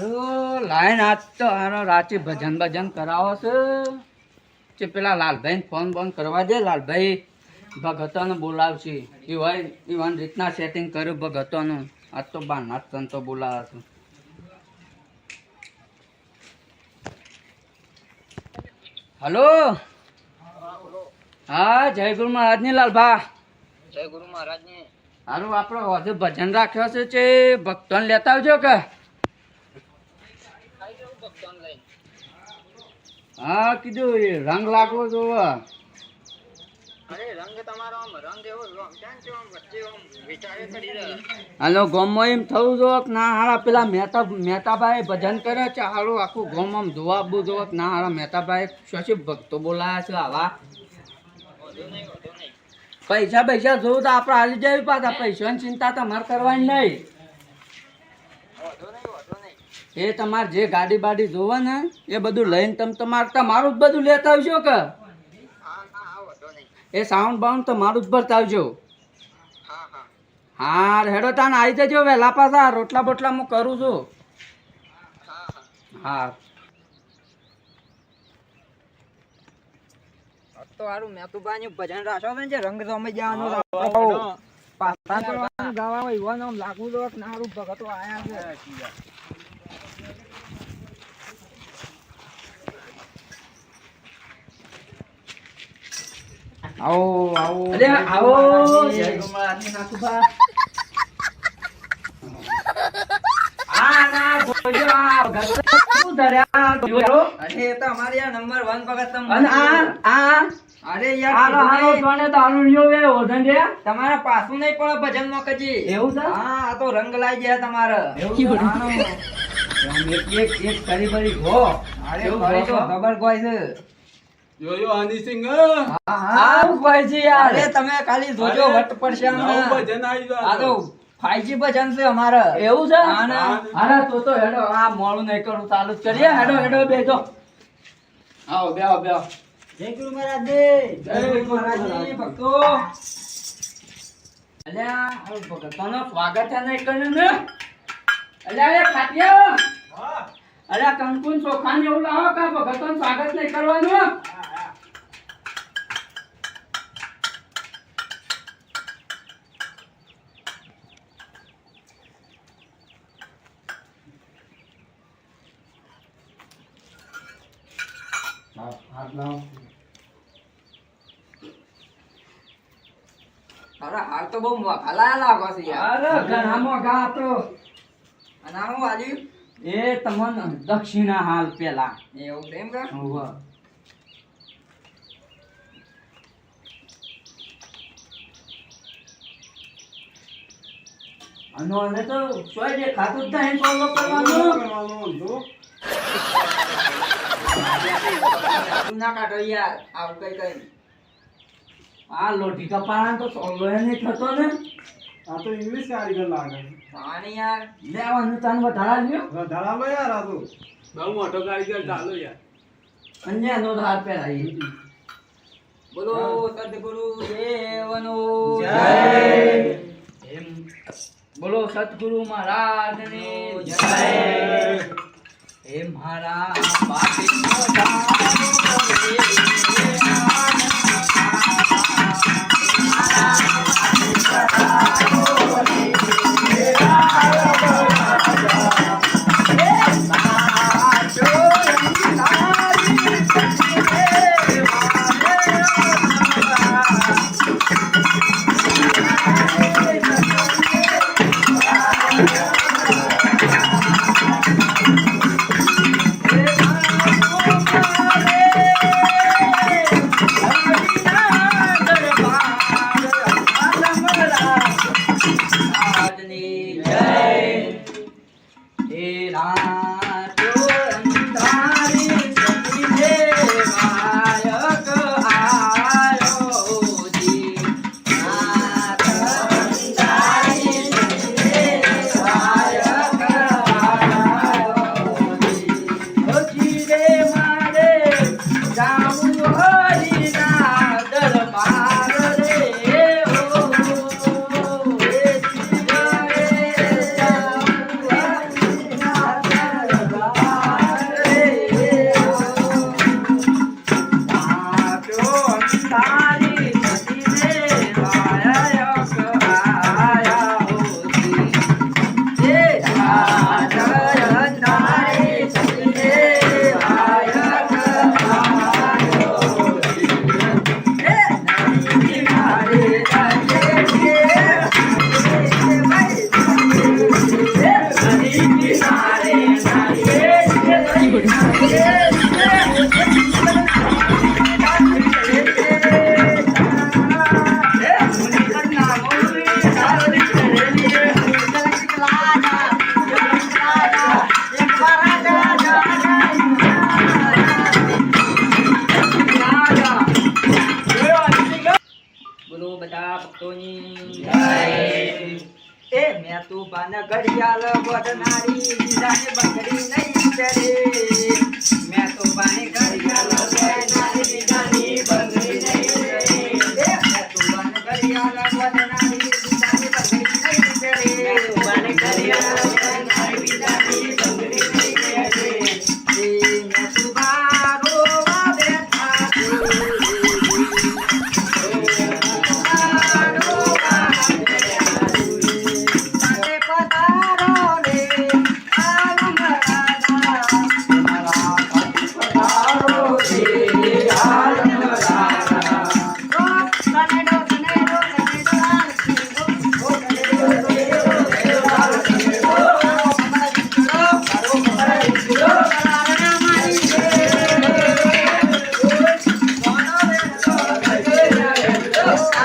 હારું લાઈન આજ તો હારો રાતે ભજન ભજન કરાવો છે. કે પેલા લાલભાઈને ફોન બોન કરવા દે લાલભાઈ ભગતોને બોલાવશે એવા એવા રીતના સેટિંગ કર્યું ભગતોનું. આજ તો બારનાથ સંતો બોલાવે છે. હલો? હા જય ગુરુ મહારાજની લાલભા. જય ગુરુ મહારાજની હારું આપણો વધુ ભજન રાખ્યો છે ભક્તોને લેતા આવજો કે? હા કીધું રંગ લાગવો જોવો. હાલો ગોમમાં એમ થવું જો ના હારા? પેલા મહેતા મહેતાભાઈ ભજન કરે છે હારું આખું ગોમ જોવા આપવું જો ના હારા? મહેતાભાઈ શશી ભક્તો બોલાયા છે આવા? પૈસા પૈસા જોવું તો આપણે હાલી જવી પાછા. પૈસાની ચિંતા તમારે કરવાની નહીં એ તમારે જે ગાડી બાડી જોવે ને એ બધું લઈને તમે તમારે તમારું જ બધું લેતા આવજો કે? એ સાઉન્ડ બાઉન્ડ તમારું જ ભરતા આવજો. હા હા હા હેડો તાન આવી જજો વહેલા પાછા રોટલા બોટલા હું કરું છું. હા હા હા તો હારું મેં તો બાની ભજન રાખો ને જે રંગ રમી જવાનું. પાછા લાગવું તો કે ભગતો આયા છે આવો આવો અરે આવો જય ગુમારાજની નાથુભા. આ ના જોજો આ ભગત શું ધર્યા જોજો. અરે એ તો અમારી આ નંબર વન ભગત તમે અને આ આ અરે હાલો યાર હાલો. જોને દારૂ લ્યો વે ઓઢણ રે. તમારા પાછું નહીં પડે ભજનમાં કજી એવું છે? હા આ તો રંગ લાઈ ગયા તમારે. એક કરી ભરી ગો અરે. ખબર કોઈ છે. Yo yo હનીસિંહ હા? હા કોઈ યાર. અરે તમે ખાલી જોજો વટ પડશે નવું ભજન આવી આ તો 5G ભજન છે અમારે. એવું છે? ને. અરે તો તો હેડો આ મોડું નહીં કરું ચાલુ જ કરીએ. હેડો હેડો બેજો. આવો બેહો બેહો. જય ગુરુ મહારાજ જય ગુરુ મહારાજ ભક્તો. અલ્યા ભગતોનો સ્વાગત છે નહીં કર્યું ને? અલ્યા એ ખાટિયા. અલ્યા કંકુન ચોખાને એવું લાવો કા ભગતોનું સ્વાગત નહીં કરવાનું અરે હાલ તો બહુ મોઘાલા લાગો છે યાર અરે ઘણા મોંઘા હતો અને હું એ તમને દક્ષિણા હાલ પેલા. એવું છે કે? હોવે. અને તો સોય જે ખાતું જ નહીં કરવાનું. ના કાઢો યાર આવું કઈ કઈ આ લોટી કપાણા તો સોલો નહીં થતો ને. આ તો ઇંગ્લિશ કારીગર લાગે પાણી યાર લેવાનું તન વધારા લ્યો વધારા લો યાર આ તો. બહુ મોટો કારીગર ચાલો યાર. નો ધાર પહેરાઈ બોલો સદગુરુ દેવનો. જય. એમ. બોલો સદગુરુ મહારાજની જય. હે મારા Oh,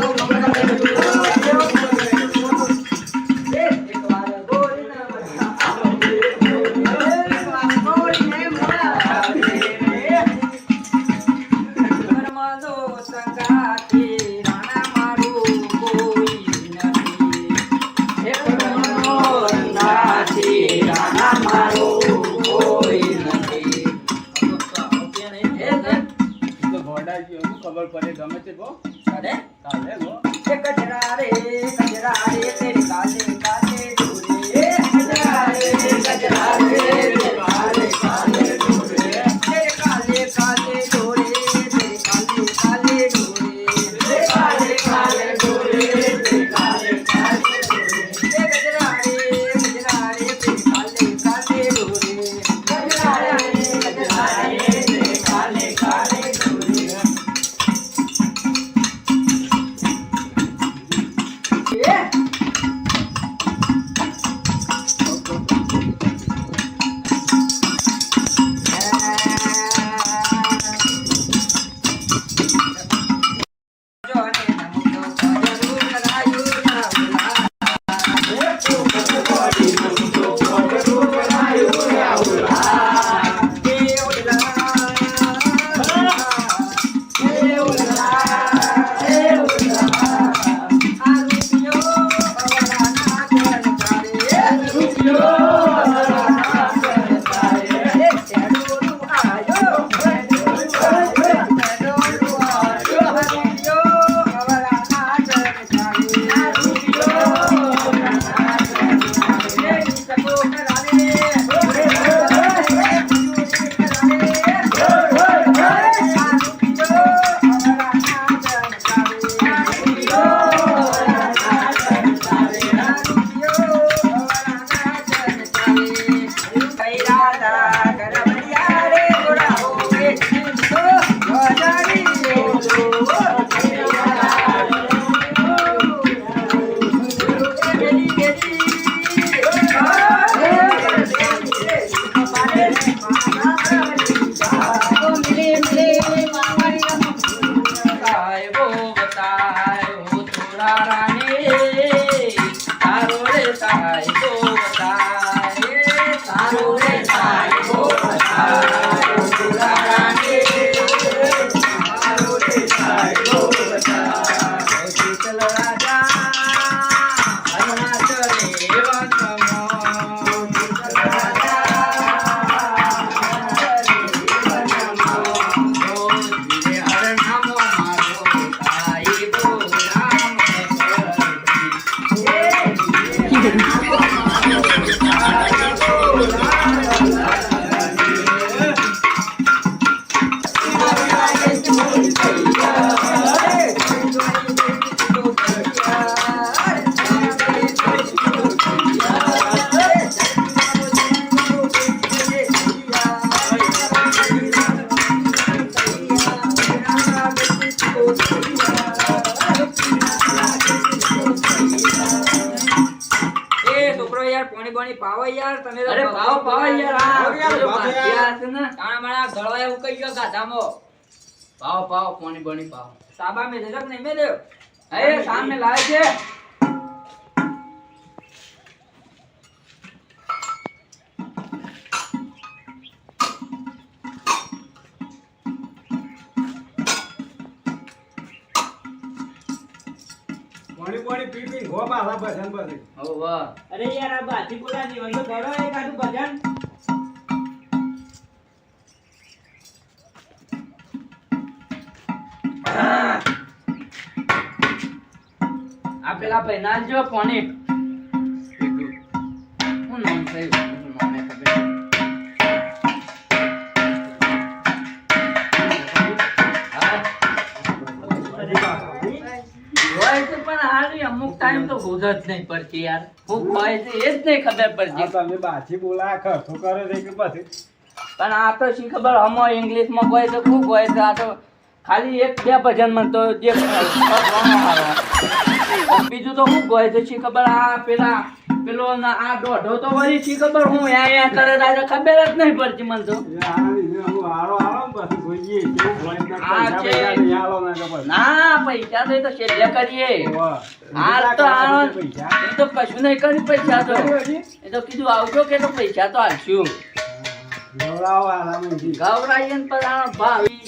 Vamos, vamos. સાય તો બતાય સારો રે સાય दामो पाओ पाओ पानी बनी पाओ साबा में झलक नहीं मिले अरे सामने लाए थे પાણી ભજન પછી ઓ વાહ. અરે યાર આ બાતી પુરા ની વંદો ભરો એક આનું ભજન. પેલા ભાઈ જો પાણી હું નામ થયું? અમુક ટાઈમ તો ભૂલ જ નહીં પડતી યાર. હું હોય છે એ જ નહીં ખબર પડતી. તમે બાછી બોલા ખર્ચો કરો છે કે પછી. પણ આ તો શી ખબર હમો ઇંગ્લિશમાં કોઈ તો ખૂબ હોય છે આ તો ખાલી એક બે ભજન મને તો જે. બીજું તો શું હોય છે ખબર? આ પેલા પેલો ના આ દોઢો તો વળી છે ખબર? હું યા યા કરે તારે ખબર જ નહીં પડતી મને તો. ને પૈસા તો એ તો કરીએ. એ તો કશું નહીં કરી પૈસા તો. એ તો કીધું આવજો કે તો પૈસા તો હાલશું ગૌરાયન પર આ ભાવી.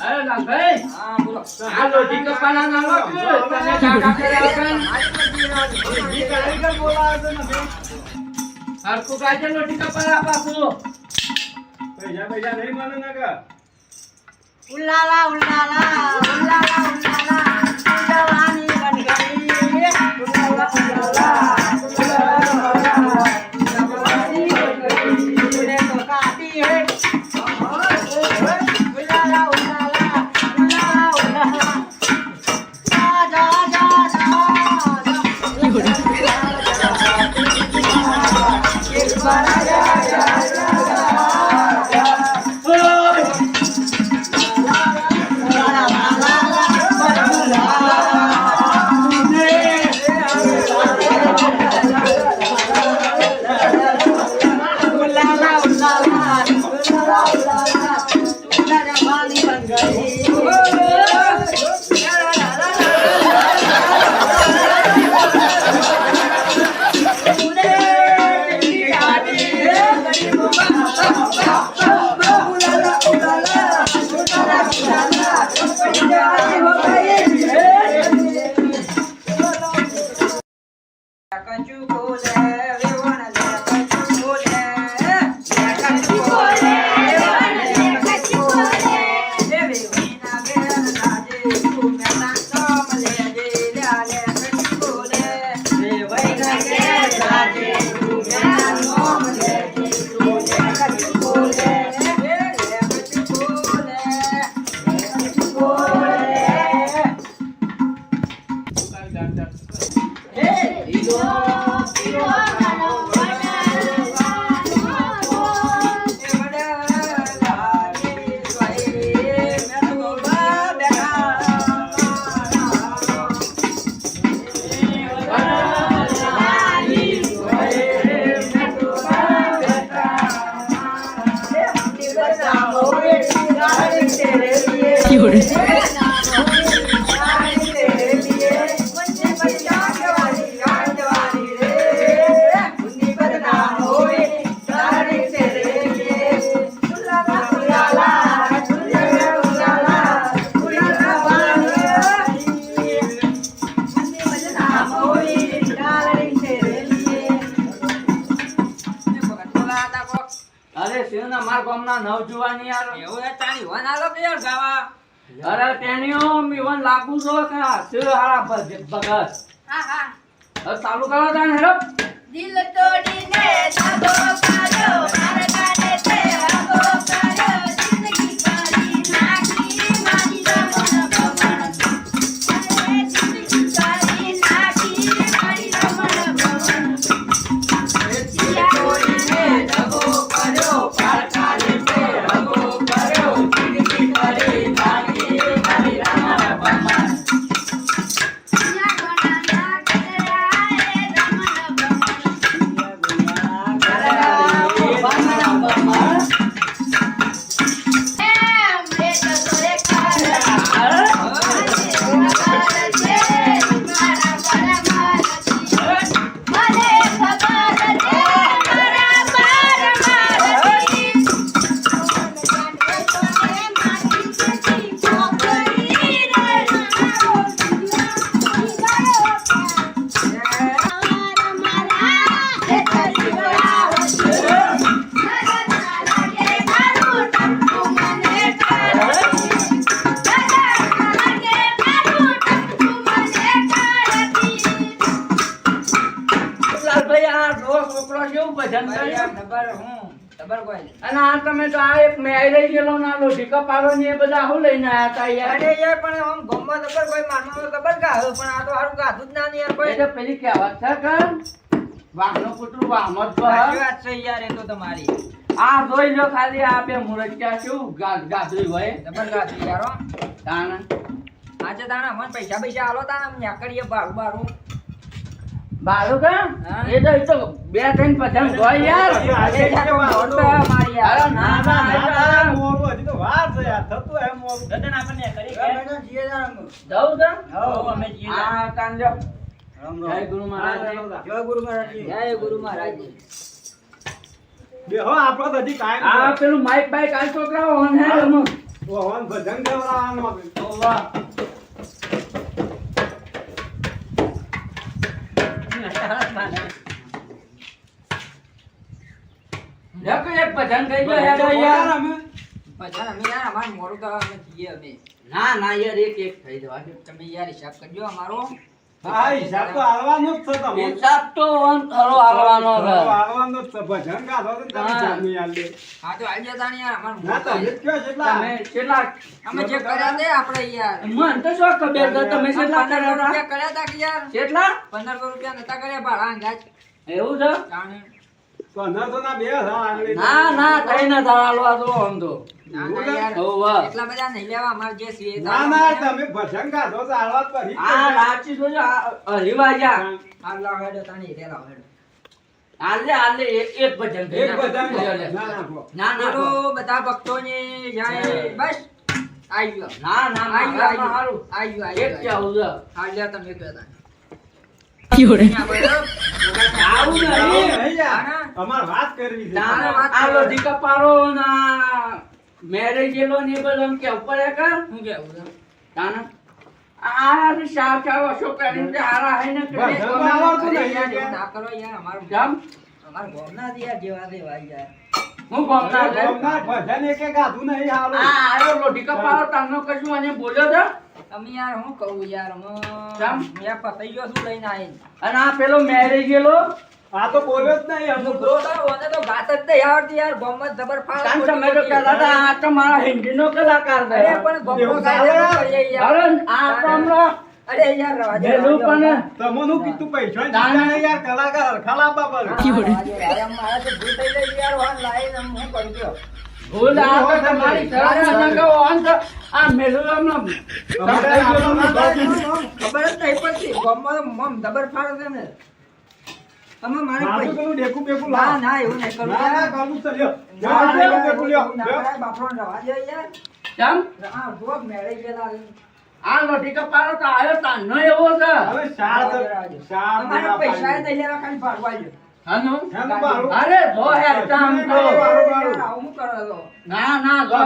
અરે લાલભાઈ હા બોલો. આ લોઢી કપાના ના લો કે તને કાકા કર્યા કાન ઈ કારીગર બોલાવે છે ને હરખું કાજે લોઢી કપાના પાછું. પૈસા પૈસા નહીં મને ને ઉલ્લાલા ઉલ્લાલા ઉલ્લાલા ઉલ્લાલા ઉલ્લાલાની ગણગણી ઉલ્લાલા ગામના યાર. એવું એ તારી વન આલો કે યાર ગાવા? અરે તેણીઓ મીવન લાગુ છો કે હારા હા હા. હવે ચાલુ કરો તાણ હેડો. દિલ તોડીને કર્યો મારા પાડો ને બધા હું લઈને આયા હતા યાર? અરે યાર પણ આમ ગમવા ડબર કોઈ મારવામાં ડબર ગાયો પણ આ તો હારું ગાધું જ ના ને યાર કોઈ. એ તો પેલી કહેવત છે કે વાહનો કૂતરું વાહમત પર. વાત છે યાર એ તો તમારી. આ જોઈ લો ખાલી આ બે મુરચ્યા શું ગા- ગાધું હોય. ડબર ગાધું યાર હો. તાણ. આજે તાણા મને પૈસા પૈસા આલો તાણા અમે ન્યા કરીએ બારું બારું બારું કે? હા. એ તો તો બે ત્રણ ભજન હોય યાર. એ યાર તો મારી યાર. અરે ના ના એ તો દાદા આપણને કરી કે? જવું છે હઉ, અમે જઈએ. આ તાણ જય ગુરુ મહારાજ. જય ગુરુ મહારાજ. જય ગુરુ મહારાજ. બેહો આપણો તો હજી કાયમ આ પેલું માઈક બાઈક આ છોકરાઓ ઓન હે. ભજન આપણે. લે કે એક ભજન ગઈ ગયો હેડો યાર અમે. ભજન અમે યાર અમારે મોડું તો અમે જઈએ અમે ના ના યાર એક એક થઈ જવા તમે યાર હિસાબ કરજો અમારો. હા હિસાબ તો હાલવાનો જ છે હિસાબ તો ખરો આવવાનો છે હાલવાનો જ છે. ભજન ગાધો તો તમે જામી આલ હા તો આવી જતા યાર અમારે ના મોડું તમે જ થાય. કયો છે એટલા. તમે કેટલા અમે જે કર્યા તે આપણે યાર. મન તો શું ખબર છે તમે કેટલા કર્યા હતા કર્યા કે યાર? કેટલા પંદરસો રૂપિયા નતા કર્યા ભાડા અંદાજ. એવું છે? જાણે. ના બે ના ના કઈ ના ધરાલો આ તો આમ તો. ના ના યાર હોવા. એટલા બધા નહીં લેવા અમારે જે છે ના ના તમે ભજન ગાધો તો હાલવા જ પડી જ આ રાચી તો હરીવાજા હાલ લાવ તાણી રે લાવ આલે આલે એક એક ભજન એક ભજન લે, લે. ના ના બોલો બધા ભક્તોને જય. બસ. આવી ગયો. ના ના આવી ગયો આવી ગયો. એક ગયો. કેવું છે હા લ્યો તમે કહો તાણી. આવું આવું નહીં નહીં યાર. ના, ના. અમારે વાત કરવી છે ના, ના, આ લોઢી ના મેરેજ ને બધું કે શું કેવું છે? તાના આ રી શાવ શાવ અશોક કરીને હારા હે ને કે યાર, કે. એવું ના કરો યાર અમારું કેમ અમારું ગામના જ યાર જેવા દેવા યાર હું ગમના છે ભજન એકે ગાધું નહીં હાલો. આ આયો લોઢી કપાળો તાનો કશું અને બોલ્યો તો? અમે યાર હું કહું યાર કેમ? મેં પતાઈ ગયો શું લઈને આવીને. અને આ પેલો મેરી ગયેલો? આ તો બોલ્યો જ નહીં અમુક બ્રો તો ઓને તો ગાત જ નહીં આવડતી યાર ગામમાં જબર ફાળ કામ તમે તો કલાકાર આ તો મારા હિન્દીનો કલાકાર છે. અરે પણ યાર. અરે આ તો હમણાં અરે યાર રવા દે, મેલું રવા દે. પણ તમોનું કીધું પૈસા દાન. યાર કલાકાર હરખા લાવવા પડે. હા, રવા દે, યાર, આમ મારાથી ભૂલ થઈ ગઈ યાર વાન લાઈને હું કરી ગયો ભૂલ આ તો તમારી શરમ ન કહો અંત આ મેલું હમણાં અમારે આટલું બધું ખબર જ નહીં પડતી. ગામમાં મમ જબર ફાળ છે ને તમે મારે પૈસા- ડેકું ના ના એવું નહીં કરું ના, ના, યાર. કરવું જ છે, લ્યો. ના, લ્યો, ના, ડેકું યાર, બેકું લ્યો, રવા દે યાર. કેમ મેળે ગયેલા આ લોઢી કપારો તો આવ્યો તાનો એવો છે હવે શાર શાર મારા પૈસા પાડી. લેવા કાઈ ભાડવા જો. હાનું? અરે જો તો કરો છો. ના ના જો.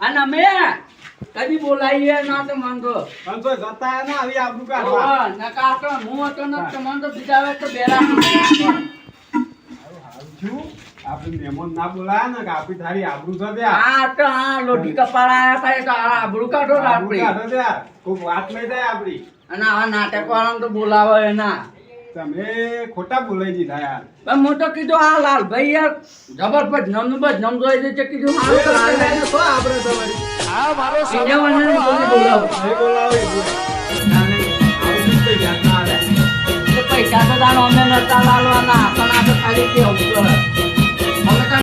અને કદી ના તો તો જતા ના આવી કાઢવા. તો હું હતો ન તો મન તો બીજા તો બેરા? આપણે મહેમાન ના બોલાય ને કે આપી તારી આબરૂ છે ત્યાં. હા તો હા લોઢી કપાળ આયા થાય તો આ આબરૂ કાઢો ને આપણી કાઢો ત્યાં. કોઈક વાત નહીં થાય આપણી. અને આ નાટક વાળા તો બોલાવો એના તમે ખોટા બોલાઈ દીધા યાર પણ હું તો કીધું આ લાલભાઈ યાર જબરજસ્ત નમનું બસ નમ જોઈ છે કીધું હારું તો શું આપણે તો? બીજા વાળાને બોલી બોલાવો નહીં બોલાવો એ બોલે. આવું જ કઈ જાત ના હાલે. તો પૈસા તો તારો અમે નતા લાલવાના પણ આ તો ખાલી કેવું.